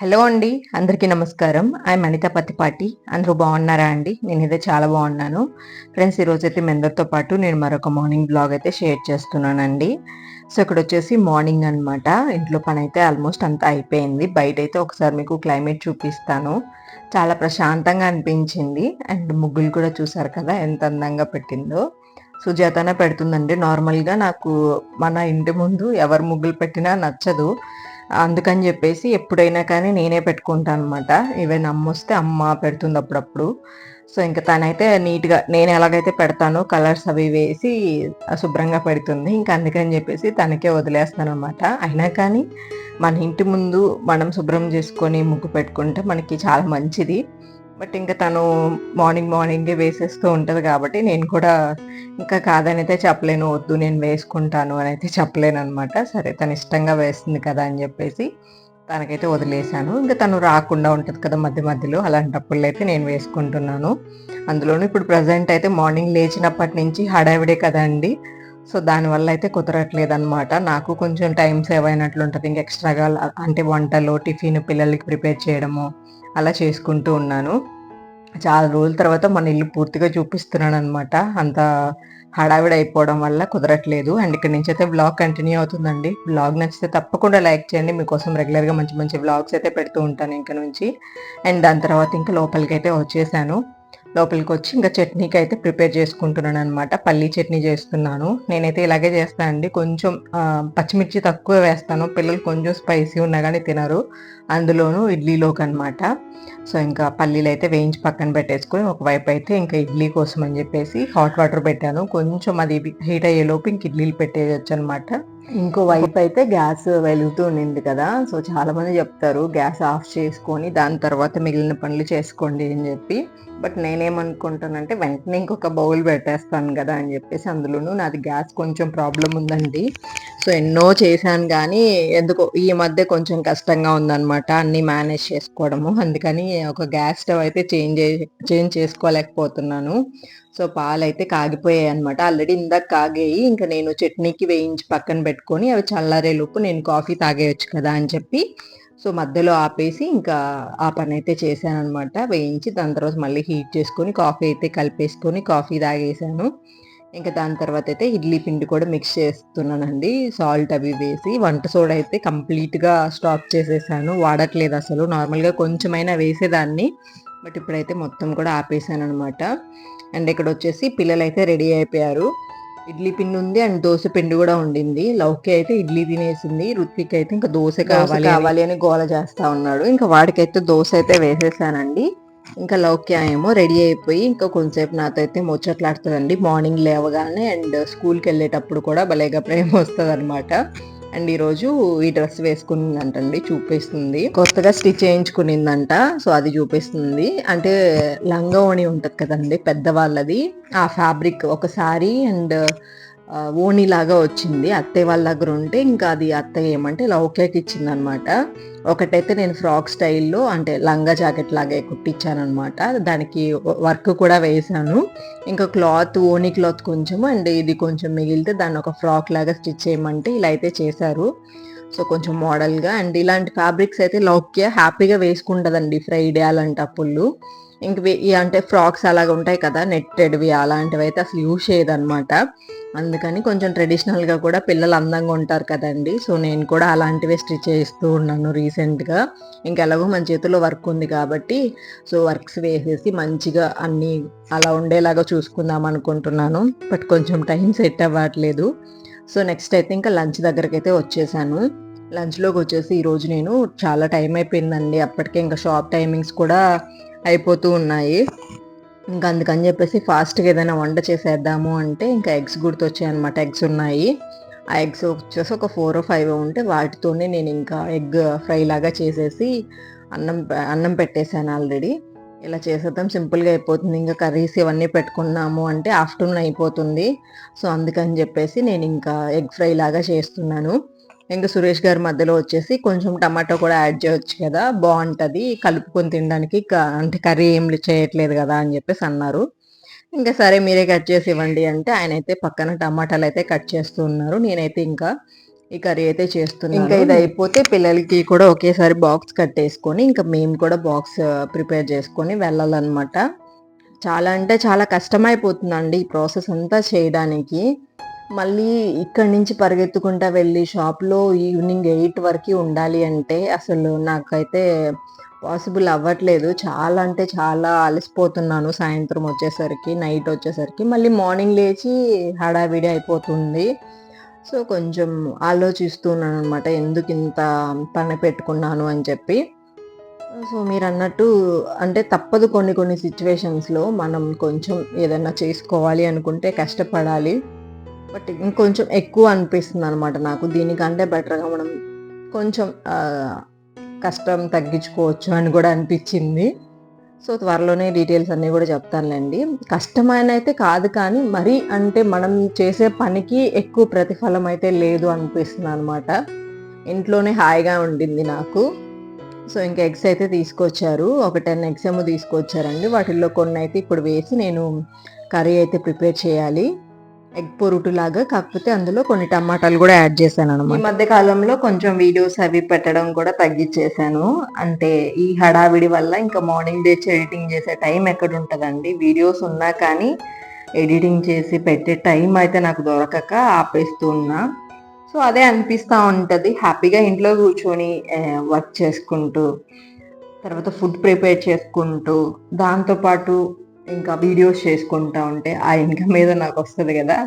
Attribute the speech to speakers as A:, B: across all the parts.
A: Hello అండి అందరికీ నమస్కారం. ఐ అనిత పత్తిపాటి. అందరూ బాగున్నారా అండి? నేనైతే చాలా బాగున్నాను. ఫ్రెండ్స్ ఈరోజు అయితే మీ అందరితో పాటు నేను మరొక మార్నింగ్ బ్లాగ్ అయితే షేర్ చేస్తున్నానండి. సో ఇక్కడ వచ్చేసి మార్నింగ్ అనమాట ఇంట్లో పని అయితే ఆల్మోస్ట్ అంతా అయిపోయింది. బయట అయితే ఒకసారి మీకు క్లైమేట్ చూపిస్తాను. చాలా ప్రశాంతంగా అనిపించింది. అండ్ ముగ్గులు కూడా చూసారు కదా ఎంత అందంగా పెట్టిందో. సుజాతనే పెడుతుందండి. నార్మల్గా నాకు మన ఇంటి ముందు ఎవరు ముగ్గులు పెట్టినా నచ్చదు. అందుకని చెప్పేసి ఎప్పుడైనా కానీ నేనే పెట్టుకుంటాను అనమాట ఈవెన్ అమ్మ వస్తే అమ్మ పెడుతుంది అప్పుడప్పుడు. సో ఇంకా తనైతే నీట్గా నేను ఎలాగైతే పెడతానో కలర్స్ అవి వేసి శుభ్రంగా పెడుతుంది. ఇంకా అందుకని చెప్పేసి తనకే వదిలేస్తాను అనమాట అయినా కానీ మన ఇంటి ముందు మనం శుభ్రం చేసుకొని ముగ్గు పెట్టుకుంటే మనకి చాలా మంచిది. బట్ ఇంకా తను మార్నింగ్ మార్నింగే వేసేస్తూ ఉంటుంది కాబట్టి నేను కూడా ఇంకా కాదని అయితే చెప్పలేను వద్దు నేను వేసుకుంటాను అని అయితే చెప్పలేను అనమాట సరే తను ఇష్టంగా వేస్తుంది కదా అని చెప్పేసి తనకైతే వదిలేశాను. ఇంకా తను రాకుండా ఉంటుంది కదా మధ్య మధ్యలో అలాంటప్పుడు అయితే నేను వేసుకుంటున్నాను. అందులోనూ ఇప్పుడు ప్రజెంట్ అయితే మార్నింగ్ లేచినప్పటి నుంచి హడావిడే కదండి సో దానివల్ల అయితే కుదరట్లేదు అనమాట నాకు కొంచెం టైం సేవ్ అయినట్లు ఉంటుంది ఇంకా ఎక్స్ట్రాగా అంటే వంటలు టిఫిన్ పిల్లలకి ప్రిపేర్ చేయడము అలా చేసుకుంటూ ఉన్నాను. చాలా రోజుల తర్వాత మన ఇల్లు పూర్తిగా చూపిస్తున్నాను అనమాట అంత హడావిడి అయిపోవడం వల్ల కుదరట్లేదు. అండ్ ఇక్కడ నుంచి అయితే బ్లాగ్ కంటిన్యూ అవుతుందండి. బ్లాగ్ నచ్చితే తప్పకుండా లైక్ చేయండి. మీకోసం రెగ్యులర్గా మంచి మంచి బ్లాగ్స్ అయితే పెడుతూ ఉంటాను ఇంకా నుంచి. అండ్ దాని తర్వాత ఇంకా లోపలికి అయితే వచ్చేసాను. లోపలికి వచ్చి ఇంకా చట్నీకి అయితే ప్రిపేర్ చేసుకుంటున్నాను అనమాట పల్లీ చట్నీ చేస్తున్నాను. నేనైతే ఇలాగే చేస్తాను అండి. కొంచెం పచ్చిమిర్చి తక్కువ వేస్తాను. పిల్లలు కొంచెం స్పైసీ ఉన్నా కానీ తినరు. అందులోనూ ఇడ్లీలోకి అనమాట సో ఇంకా పల్లీలు అయితే వేయించి పక్కన పెట్టేసుకొని ఒకవైపు అయితే ఇంకా ఇడ్లీ కోసం అని చెప్పేసి హాట్ వాటర్ పెట్టాను. కొంచెం అది హీట్ అయ్యేలోపు ఇంక ఇడ్లీలు పెట్టేయచ్చు అనమాట ఇంకో వైపు అయితే గ్యాస్ వెలుగుతూ ఉండింది కదా. సో చాలామంది చెప్తారు గ్యాస్ ఆఫ్ చేసుకొని దాని తర్వాత మిగిలిన పనులు చేసుకోండి అని చెప్పి. బట్ నేనేమనుకుంటానంటే వెంటనే ఇంకొక బౌల్ పెట్టేస్తాను కదా అని చెప్పేసి అందులోనూ నాది గ్యాస్ కొంచెం ప్రాబ్లం ఉందండి. సో ఎన్నో చేశాను కానీ ఎందుకో ఈ మధ్య కొంచెం కష్టంగా ఉందన్నమాట అన్నీ మేనేజ్ చేసుకోవడము. అందుకని ఒక గ్యాస్ స్టవ్ అయితే చేంజ్ చేంజ్ చేసుకోలేకపోతున్నాను. సో పాలు అయితే కాగిపోయాయి అనమాట ఆల్రెడీ ఇందాక కాగేయి ఇంకా నేను చట్నీకి వేయించి పక్కన పెట్టుకొని అవి చల్లారేలోపు నేను కాఫీ తాగేయచ్చు కదా అని చెప్పి సో మధ్యలో ఆపేసి ఇంకా ఆ పని అయితే చేశాను అనమాట వేయించి దాని తర్వాత మళ్ళీ హీట్ చేసుకొని కాఫీ అయితే కలిపేసుకొని కాఫీ తాగేసాను ఇంకా దాని తర్వాత అయితే ఇడ్లీ పిండి కూడా మిక్స్ చేస్తున్నానండి. సాల్ట్ అవి వేసి వంట సోడా అయితే కంప్లీట్గా స్టాప్ చేసేసాను. వాడట్లేదు అసలు. నార్మల్గా కొంచెమైనా వేసేదాన్ని. బట్ ఇప్పుడైతే మొత్తం కూడా ఆపేసాను అనమాట అండ్ ఇక్కడ వచ్చేసి పిల్లలు అయితే రెడీ అయిపోయారు. ఇడ్లీ పిండి ఉంది అండ్ దోశ పిండి కూడా ఉండింది. లౌకి అయితే ఇడ్లీ తినేసింది. రుత్విక్ అయితే ఇంకా దోశ కావాలి కావాలి అని గోల చేస్తా ఉన్నాడు. ఇంకా వాడికైతే దోశ అయితే వేసేసానండి. ఇంకా లౌక్య ఏమో రెడీ అయిపోయి ఇంకా కొంతసేపు నాతో అయితే ముచ్చట్లాడుతుందండి. మార్నింగ్ లేవగానే అండ్ స్కూల్కి వెళ్ళేటప్పుడు కూడా భలేగా ప్రేమ వస్తుంది అనమాట అండ్ ఈరోజు ఈ డ్రెస్ వేసుకునిందంటండి చూపిస్తుంది. కొత్తగా స్టిచ్ చేయించుకునిందంట సో అది చూపిస్తుంది. అంటే లంగా ఓణి ఉంటుంది కదండి పెద్దవాళ్ళది. ఆ ఫ్యాబ్రిక్ ఒకసారి అండ్ ఓణిలాగా వచ్చింది. అత్తయ్య వాళ్ళ దగ్గర ఉంటే ఇంకా అది అత్తయ్య ఏమంటే లౌకేకి ఇచ్చింది అనమాట ఒకటైతే నేను ఫ్రాక్ స్టైల్లో అంటే లంగా జాకెట్ లాగే కుట్టించాను అనమాట దానికి వర్క్ కూడా వేసాను ఇంకా క్లాత్ ఓని క్లాత్ కొంచెం అండ్ ఇది కొంచెం మిగిలితే దాన్ని ఒక ఫ్రాక్ లాగా స్టిచ్ చేయమంటే ఇలా అయితే చేశారు. సో కొంచెం మోడల్గా అండ్ ఇలాంటి ఫ్యాబ్రిక్స్ అయితే లౌక్య హ్యాపీగా వేసుకుంటుందండి ఫ్రైడే అలాంటి అప్పుళ్ళు ఇంక అంటే ఫ్రాక్స్ అలాగ ఉంటాయి కదా నెట్టెడ్వి అలాంటివి అయితే అసలు యూజ్ చేయదనమాట అందుకని కొంచెం ట్రెడిషనల్గా కూడా పిల్లలు అందంగా ఉంటారు కదండి. సో నేను కూడా అలాంటివే స్టిచ్ చేస్తూ ఉన్నాను రీసెంట్గా. ఇంకెలాగో మన చేతిలో వర్క్ ఉంది కాబట్టి సో వర్క్స్ వేసేసి మంచిగా అన్నీ అలా ఉండేలాగా చూసుకుందాం అనుకుంటున్నాను. బట్ కొంచెం టైం సెట్ అవ్వట్లేదు. సో నెక్స్ట్ అయితే ఇంకా లంచ్ దగ్గరికి అయితే వచ్చేసాను. లంచ్లోకి వచ్చేసి ఈరోజు నేను చాలా టైం అయిపోయిందండి. అప్పటికే ఇంకా షాప్ టైమింగ్స్ కూడా అయిపోతూ ఉన్నాయి. ఇంకా అందుకని చెప్పేసి ఫాస్ట్గా ఏదైనా వంట చేసేద్దాము అంటే ఇంకా ఎగ్స్ గుర్తొచ్చాయి అనమాట ఎగ్స్ ఉన్నాయి. ఆ ఎగ్స్ వచ్చేసి ఒక ఫోర్ ఫైవ్ ఉంటే వాటితోనే నేను ఇంకా ఎగ్ ఫ్రై లాగా చేసేసి అన్నం అన్నం పెట్టేశాను ఆల్రెడీ. ఇలా చేసేద్దాం. సింపుల్గా అయిపోతుంది. ఇంకా కర్రీస్ ఇవన్నీ పెట్టుకున్నాము అంటే ఆఫ్టర్నూన్ అయిపోతుంది. సో అందుకని చెప్పేసి నేను ఇంకా ఎగ్ ఫ్రై లాగా చేస్తున్నాను. ఇంకా సురేష్ గారి మధ్యలో వచ్చేసి కొంచెం టమాటో కూడా యాడ్ చేయొచ్చు కదా బాగుంటుంది. కలుపుకొని తినడానికి అంటే కర్రీ ఏం చేయట్లేదు కదా అని చెప్పేసి అన్నారు. ఇంకా సరే మీరే కట్ చేసి ఇవ్వండి అంటే ఆయన అయితే పక్కన టమాటాలు అయితే కట్ చేస్తూ ఉన్నారు. నేనైతే ఇంకా ఈ కర్రీ అయితే చేస్తున్నాను. ఇంకా ఇది అయిపోతే పిల్లలకి కూడా ఒకేసారి బాక్స్ కట్టేసుకొని ఇంకా మేము కూడా బాక్స్ ప్రిపేర్ చేసుకొని వెళ్ళాలన్నమాట. చాలా అంటే చాలా కష్టమైపోతుందండి ఈ ప్రాసెస్ అంతా చేయడానికి. మళ్ళీ ఇక్కడి నుంచి పరిగెత్తుకుంటా వెళ్ళి షాప్లో ఈవినింగ్ ఎయిట్ వరకు ఉండాలి అంటే అసలు నాకైతే పాసిబుల్ అవ్వట్లేదు. చాలా అంటే చాలా అలసిపోతున్నాను సాయంత్రం వచ్చేసరికి నైట్ వచ్చేసరికి. మళ్ళీ మార్నింగ్ లేచి హడావిడి అయిపోతుంది. సో కొంచెం ఆలోచిస్తున్నాను అనమాట ఎందుకు ఇంత పని పెట్టుకున్నాను అని చెప్పి. సో మీరు అన్నట్టు అంటే తప్పదు కొన్ని కొన్ని సిచ్యువేషన్స్లో మనం కొంచెం ఏదైనా చేసుకోవాలి అనుకుంటే కష్టపడాలి. బట్ ఇంకొంచెం ఎక్కువ అనిపిస్తుంది అనమాట నాకు. దీనికంటే బెటర్గా మనం కొంచెం కష్టం తగ్గించుకోవచ్చు అని కూడా అనిపించింది. సో త్వరలోనే డీటెయిల్స్ అన్నీ కూడా చెప్తానులేండి. కష్టమైన అయితే కాదు కానీ మరీ అంటే మనం చేసే పనికి ఎక్కువ ప్రతిఫలం అయితే లేదు అనిపిస్తుంది అనమాట ఇంట్లోనే హాయిగా ఉండింది నాకు. సో ఇంకా ఎగ్స్ అయితే తీసుకొచ్చారు. ఒక టెన్ ఎగ్స్ ఏమో తీసుకొచ్చారండి. వాటిల్లో కొన్ని అయితే ఇప్పుడు వేసి నేను కర్రీ అయితే ప్రిపేర్ చేయాలి. ఎగ్ పొరుటు లాగా కాకపోతే అందులో కొన్ని టమాటాలు కూడా యాడ్ చేశాను అనమాట ఈ మధ్య కాలంలో కొంచెం వీడియోస్ అవి పెట్టడం కూడా తగ్గించేశాను. అంటే ఈ హడావిడి వల్ల ఇంకా మార్నింగ్ డేస్ ఎడిటింగ్ చేసే టైం ఎక్కడ ఉంటుందండి వీడియోస్ ఉన్నా కానీ ఎడిటింగ్ చేసి పెట్టే టైం అయితే నాకు దొరకక ఆపేస్తూ ఉన్నా. సో అదే అనిపిస్తూ ఉంటుంది. హ్యాపీగా ఇంట్లో కూర్చొని వర్క్ చేసుకుంటూ తర్వాత ఫుడ్ ప్రిపేర్ చేసుకుంటూ దాంతోపాటు ఇంకా వీడియోస్ చేసుకుంటా ఉంటే ఆ ఇన్కమ్ మీద నాకు వస్తుంది కదా.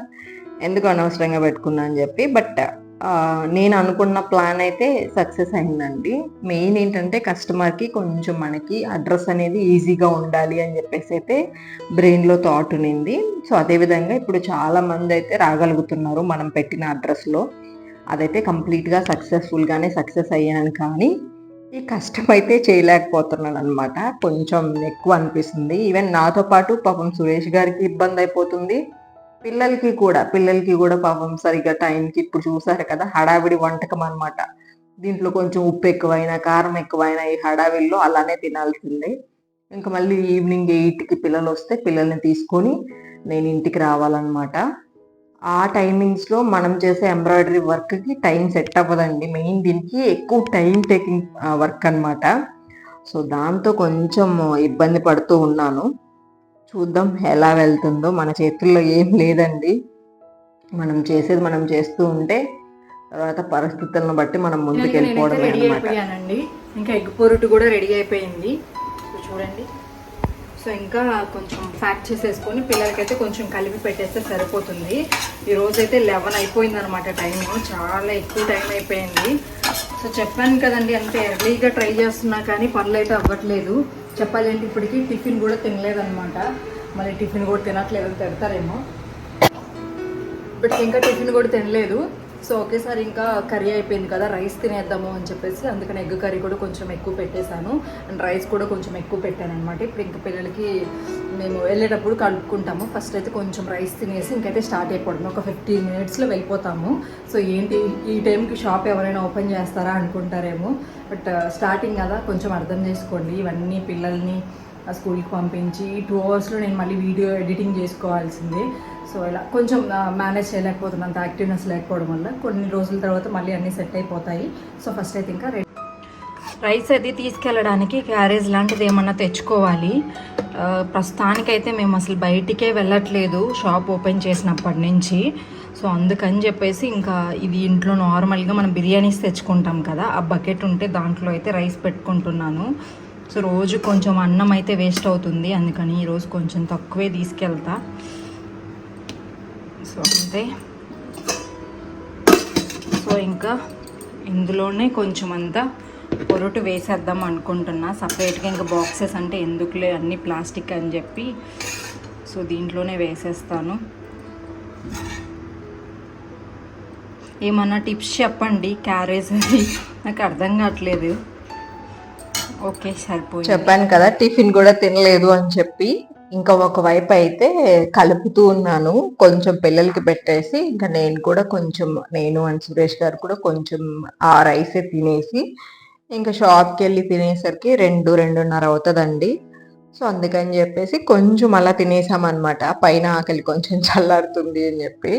A: ఎందుకు అనవసరంగా పెట్టుకున్నా అని చెప్పి బట్ uh, నేను అనుకున్న ప్లాన్ అయితే సక్సెస్ అయిందండి. మెయిన్ ఏంటంటే కస్టమర్కి కొంచెం మనకి అడ్రస్ అనేది ఈజీగా ఉండాలి అని చెప్పేసి అయితే బ్రెయిన్లో థాట్ ఉన్నింది. సో అదేవిధంగా ఇప్పుడు చాలా మంది అయితే రాగలుగుతున్నారు మనం పెట్టిన అడ్రస్లో అదైతే కంప్లీట్గా సక్సెస్ఫుల్గానే సక్సెస్ అయ్యాను కానీ ఈ కష్టం అయితే చేయలేకపోతున్నాను అనమాట కొంచెం ఎక్కువ అనిపిస్తుంది. ఈవెన్ నాతో పాటు పాపం సురేష్ గారికి ఇబ్బంది అయిపోతుంది. పిల్లలకి కూడా పిల్లలకి కూడా పాపం సరిగ్గా టైంకి ఇప్పుడు చూసారు కదా హడావిడి వంటకం అనమాట దీంట్లో కొంచెం ఉప్పు ఎక్కువైనా కారం ఎక్కువైనా ఈ హడావిడిలో అలానే తినాల్సిందే. ఇంకా మళ్ళీ ఈవినింగ్ ఎయిట్కి పిల్లలు వస్తే పిల్లల్ని తీసుకొని నేను ఇంటికి రావాలన్నమాట. ఆ టైమింగ్స్లో మనం చేసే ఎంబ్రాయిడరీ వర్క్కి టైం సెట్ అవ్వదండి. మెయిన్ దీనికి ఎక్కువ టైం టేకింగ్ వర్క్ అనమాట సో దాంతో కొంచెం ఇబ్బంది పడుతూ ఉన్నాను. చూద్దాం ఎలా వెళ్తుందో. మన చేతుల్లో ఏం లేదండి. మనం చేసేది మనం చేస్తూ ఉంటే తర్వాత పరిస్థితులను బట్టి మనం ముందుకు వెళ్ళిపోవడం
B: అనమాట ఇంకా ఎగ్ పొరుటు కూడా రెడీ అయిపోయింది. చూడండి. సో ఇంకా కొంచెం ఫ్యాక్ చేసేసుకొని పిల్లలకైతే కొంచెం కలిపి పెట్టేస్తే సరిపోతుంది. ఈరోజు అయితే లెవెన్ అయిపోయింది అనమాట టైం చాలా ఎక్కువ టైం అయిపోయింది. సో చెప్పాను కదండి అంటే ఎర్లీగా ట్రై చేస్తున్నా కానీ పనులు అయితే అవ్వట్లేదు చెప్పాలంటే ఇప్పటికీ టిఫిన్ కూడా తినలేదన్నమాట. మళ్ళీ టిఫిన్ కూడా తినట్లేదు తిడతారేమో. ఇప్పటికి ఇంకా టిఫిన్ కూడా తినలేదు. సో ఒకేసారి ఇంకా కర్రీ అయిపోయింది కదా రైస్ తినేద్దాము అని చెప్పేసి అందుకని ఎగ్ కర్రీ కూడా కొంచెం ఎక్కువ పెట్టేశాను. అండ్ రైస్ కూడా కొంచెం ఎక్కువ పెట్టాను అనమాట ఇప్పుడు ఇంక పిల్లలకి మేము వెళ్ళేటప్పుడు కలుపుకుంటాము. ఫస్ట్ అయితే కొంచెం రైస్ తినేసి ఇంకైతే స్టార్ట్ అయిపోవడం ఒక ఫిఫ్టీన్ మినిట్స్లో వెళ్ళిపోతాము. సో ఏంటి ఈ టైంకి షాప్ ఎవరైనా ఓపెన్ చేస్తారా అనుకుంటారేమో. బట్ స్టార్టింగ్ కదా కొంచెం అర్థం చేసుకోండి. ఇవన్నీ పిల్లల్ని స్కూల్కి పంపించి టూ అవర్స్లో నేను మళ్ళీ వీడియో ఎడిటింగ్ చేసుకోవాల్సిందే. సో ఇలా కొంచెం మేనేజ్ చేయలేకపోతున్నంత యాక్టివ్నెస్ లేకపోవడం వల్ల. కొన్ని రోజుల తర్వాత మళ్ళీ అన్నీ సెట్ అయిపోతాయి. సో ఫస్ట్ అయితే ఇంకా రెడీ రైస్ అది తీసుకెళ్ళడానికి క్యారేజ్ లాంటిది ఏమన్నా తెచ్చుకోవాలి. ప్రస్తుతానికైతే మేము అసలు బయటికే వెళ్ళట్లేదు. షాప్ ఓపెన్ చేసినప్పటి నుంచి. సో అందుకని చెప్పేసి ఇంకా ఇది ఇంట్లో నార్మల్గా మనం బిర్యానీస్ తెచ్చుకుంటాం కదా ఆ బకెట్ ఉంటే దాంట్లో అయితే రైస్ పెట్టుకుంటున్నాను. సో రోజు కొంచెం అన్నం అయితే వేస్ట్ అవుతుంది. అందుకని ఈరోజు కొంచెం తక్కువే తీసుకెళ్తా. సో అంతే సో ఇంకా ఇందులోనే కొంచెం అంతా పొరటు వేసేద్దాం అనుకుంటున్నా. సపరేట్గా ఇంకా బాక్సెస్ అంటే ఎందుకులే అన్ని ప్లాస్టిక్ అని చెప్పి. సో దీంట్లోనే వేసేస్తాను. ఏమన్నా టిప్స్ చెప్పండి? క్యారేజ్ అది నాకు అర్థం కావట్లేదు. ఓకే సరిపోయి
A: చెప్పాను కదా టిఫిన్ కూడా తినలేదు అని చెప్పి. ఇంకా ఒకవైపు అయితే కలుపుతూ ఉన్నాను. కొంచెం పిల్లలకి పెట్టేసి ఇంకా నేను కూడా కొంచెం నేను అండ్ సురేష్ గారు కూడా కొంచెం ఆ రైసే తినేసి ఇంకా షాప్కి వెళ్ళి తినేసరికి రెండు రెండున్నర అవుతుందండి. సో అందుకని చెప్పేసి కొంచెం అలా తినేసామన్నమాట. పైన ఆకలి కొంచెం చల్లారుతుంది అని చెప్పి.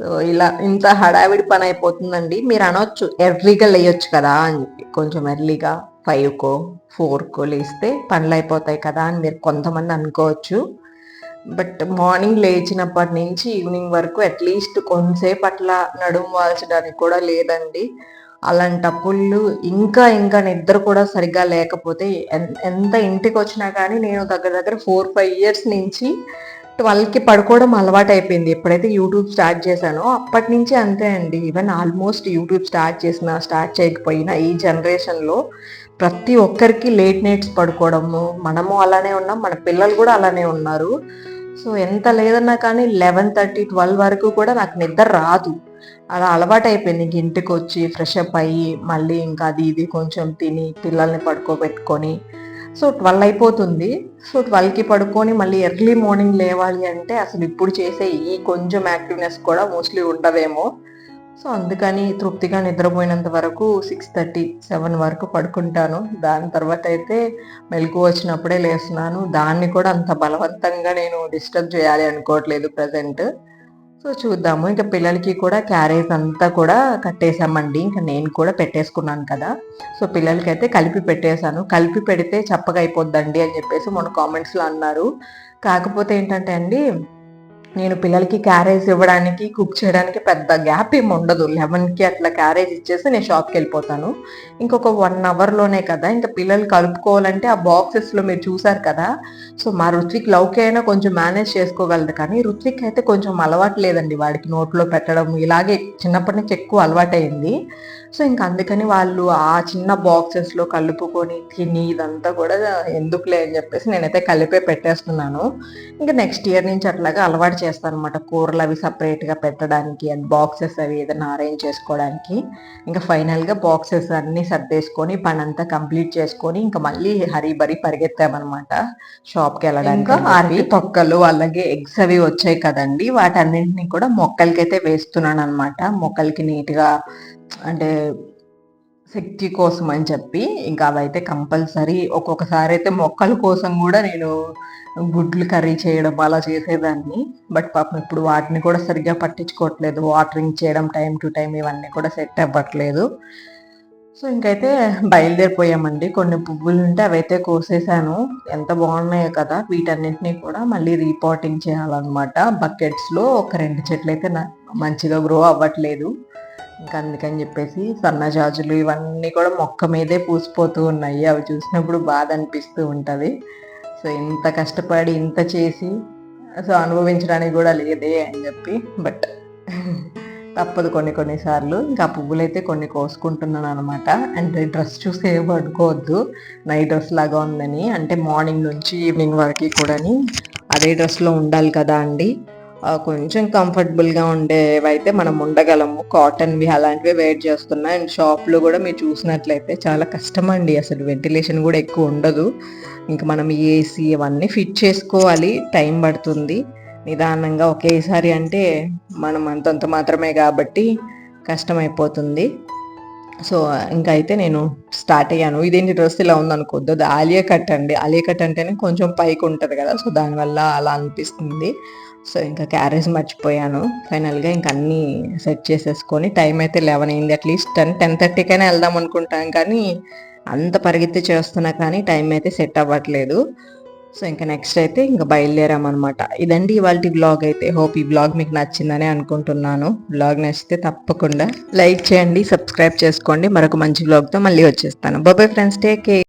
A: సో ఇలా ఇంత హడావిడి పని అయిపోతుందండి. మీరు అనొచ్చు ఎర్లీగా లేయొచ్చు కదా అని చెప్పి కొంచెం ఎర్లీగా ఫైవ్కో ఫోర్కో లేస్తే పనులు అయిపోతాయి కదా అని మీరు కొంతమంది అనుకోవచ్చు. బట్ మార్నింగ్ లేచినప్పటి నుంచి ఈవినింగ్ వరకు అట్లీస్ట్ కొంతసేపు అట్లా నడుము వాల్చడానికి కూడా లేదండి. అలాంటప్పుడు ఇంకా ఇంకా నిద్ర కూడా సరిగ్గా లేకపోతే ఎంత ఇంటికి వచ్చినా కానీ నేను దగ్గర దగ్గర ఫోర్ ఫైవ్ ఇయర్స్ నుంచి ట్వెల్వ్కి పడుకోవడం అలవాటు అయిపోయింది ఎప్పుడైతే యూట్యూబ్ స్టార్ట్ చేశానో అప్పటి నుంచి అంతే అండి. ఈవెన్ ఆల్మోస్ట్ యూట్యూబ్ స్టార్ట్ చేసినా స్టార్ట్ చేయకపోయినా ఈ జనరేషన్లో ప్రతి ఒక్కరికి లేట్ నైట్స్ పడుకోవడము మనము అలానే ఉన్నాం మన పిల్లలు కూడా అలానే ఉన్నారు. సో ఎంత లేదన్నా కానీ లెవెన్ థర్టీ ట్వెల్వ్ వరకు కూడా నాకు నిద్ర రాదు. అలా అలవాటు అయిపోయింది. ఇంక ఇంటికి వచ్చి ఫ్రెష్ అప్ అయ్యి మళ్ళీ ఇంకా అది ఇది కొంచెం తిని పిల్లల్ని పడుకోబెట్టుకొని. సో ట్వెల్వ్ అయిపోతుంది. సో ట్వెల్వ్కి పడుకొని మళ్ళీ ఎర్లీ మార్నింగ్ లేవాలి అంటే అసలు ఇప్పుడు చేసే ఈ కొంచెం యాక్టివ్నెస్ కూడా మోస్ట్లీ ఉండవేమో. సో అందుకని తృప్తిగా నిద్రపోయినంత వరకు సిక్స్ థర్టీ సెవెన్ వరకు పడుకుంటాను. దాని తర్వాత అయితే మెలకు వచ్చినప్పుడే లేస్తున్నాను. దాన్ని కూడా అంత బలవంతంగా నేను డిస్టర్బ్ చేయాలి అనుకోవట్లేదు ప్రజెంట్ సో చూద్దాము. ఇంకా పిల్లలకి కూడా క్యారేజ్ అంతా కూడా కట్టేసామండి ఇంకా నేను కూడా పెట్టేసుకున్నాను కదా. సో పిల్లలకి అయితే కలిపి పెట్టేశాను. కలిపి పెడితే చప్పగా అయిపోద్దండి అని చెప్పేసి మొన్న కామెంట్స్లో అన్నారు. కాకపోతే ఏంటంటే అండి నేను పిల్లలకి క్యారేజ్ ఇవ్వడానికి కుక్ చేయడానికి పెద్ద గ్యాప్ ఏమి ఉండదు. లెవెన్కి అట్లా క్యారేజ్ ఇచ్చేసి నేను షాప్కి వెళ్ళిపోతాను. ఇంకొక వన్ అవర్లోనే కదా ఇంకా పిల్లలు కలుపుకోవాలంటే ఆ బాక్సెస్లో మీరు చూసారు కదా సో మా రుత్విక్ లౌకి అయినా కొంచెం మేనేజ్ చేసుకోగలదు. కానీ రుత్విక్ అయితే కొంచెం అలవాటు లేదండి వాడికి నోట్లో పెట్టడం. ఇలాగే చిన్నప్పటి నుంచి ఎక్కువ అలవాటైంది సో ఇంకా అందుకని వాళ్ళు ఆ చిన్న బాక్సెస్లో కలుపుకొని తిని ఇదంతా కూడా ఎందుకులే అని చెప్పేసి నేనైతే కలిపే పెట్టేస్తున్నాను. ఇంకా నెక్స్ట్ ఇయర్ నుంచి అట్లాగా అలవాటు చేస్తాను అనమాట కూరలు అవి సపరేట్గా పెట్టడానికి అండ్ బాక్సెస్ అవి ఏదైనా అరేంజ్ చేసుకోవడానికి. ఇంకా ఫైనల్గా బాక్సెస్ అన్నీ సర్దేసుకొని పని అంతా కంప్లీట్ చేసుకొని ఇంకా మళ్ళీ హరీ బరీ పరిగెత్తామన్నమాట. షాప్కి వెళ్ళడానికి అరటి తొక్కలు అలాగే ఎగ్స్ అవి వచ్చాయి కదండి వాటన్నింటినీ కూడా మొక్కలకైతే వేస్తున్నాను అనమాట మొక్కలకి నీట్గా అంటే శక్తి కోసం అని చెప్పి ఇంకా అవైతే కంపల్సరీ ఒక్కొక్కసారి అయితే మొక్కల కోసం కూడా నేను గుడ్లు కర్రీ చేయడం అలా చేసేదాన్ని. బట్ పాపం ఇప్పుడు వాటిని కూడా సరిగ్గా పట్టించుకోవట్లేదు. వాటరింగ్ చేయడం టైం టు టైం ఇవన్నీ కూడా సెట్ అవ్వట్లేదు. సో ఇంకైతే బయలుదేరిపోయామండి. కొన్ని పువ్వులు ఉంటే అవైతే కోసేసాను. ఎంత బాగున్నాయో కదా! వీటన్నింటినీ కూడా మళ్ళీ రీపాటింగ్ చేయాలన్నమాట. బకెట్స్లో ఒక రెండు చెట్లు అయితే మంచిగా గ్రో అవ్వట్లేదు. ఇంకా అందుకని చెప్పేసి సన్నజాజులు ఇవన్నీ కూడా మొక్క మీదే పూసిపోతూ ఉన్నాయి. అవి చూసినప్పుడు బాధ అనిపిస్తూ ఉంటుంది. సో ఇంత కష్టపడి ఇంత చేసి సో అనుభవించడానికి కూడా లేదే అని చెప్పి బట్ తప్పదు కొన్ని కొన్నిసార్లు ఇంకా పువ్వులు అయితే కొన్ని కోసుకుంటున్నాను అనమాట అండ్ డ్రెస్ చూసి ఏం పడుకోవద్దు. నైట్ డ్రెస్ లాగా ఉందని. అంటే మార్నింగ్ నుంచి ఈవినింగ్ వరకు కూడా అదే డ్రెస్లో ఉండాలి కదా అండి. కొంచెం కంఫర్టబుల్గా ఉండేవి అయితే మనం ఉండగలము. కాటన్వి అలాంటివి వెయిట్ చేస్తున్నాయి అండ్ షాప్లో కూడా మీరు చూసినట్లయితే చాలా కష్టం అండి అసలు వెంటిలేషన్ కూడా ఎక్కువ ఉండదు. ఇంకా మనం ఏసీ అవన్నీ ఫిట్ చేసుకోవాలి. టైం పడుతుంది. నిదానంగా ఒకేసారి అంటే మనం అంతంత మాత్రమే కాబట్టి కష్టమైపోతుంది. సో ఇంకా అయితే నేను స్టార్ట్ అయ్యాను. ఇదేంటి డ్రెస్ ఇలా ఉందనుకోద్దు అది ఆలియా కట్ అండి. ఆలియా కట్ అంటేనే కొంచెం పైకి ఉంటుంది కదా. సో దానివల్ల అలా అనిపిస్తుంది. సో ఇంకా క్యారేజ్ మర్చిపోయాను. ఫైనల్గా ఇంక అన్నీ సెట్ చేసేసుకొని టైం అయితే లెవెన్ అయింది అట్లీస్ట్ టెన్ టెన్ థర్టీకైనా వెళ్దాం అనుకుంటాం కానీ అంత పరిగెత్తి చేస్తున్నా కానీ టైం అయితే సెట్ అవ్వట్లేదు. సో ఇంకా నెక్స్ట్ అయితే ఇంకా బయలుదేరామన్నమాట ఇదండి ఇవాళ బ్లాగ్ అయితే. హోప్ ఈ బ్లాగ్ మీకు నచ్చిందని అనుకుంటున్నాను. బ్లాగ్ నచ్చితే తప్పకుండా లైక్ చేయండి సబ్స్క్రైబ్ చేసుకోండి. మరొక మంచి బ్లాగ్తో మళ్ళీ వచ్చేస్తాను. బాబాయ్ ఫ్రెండ్స్ టేక్ కేర్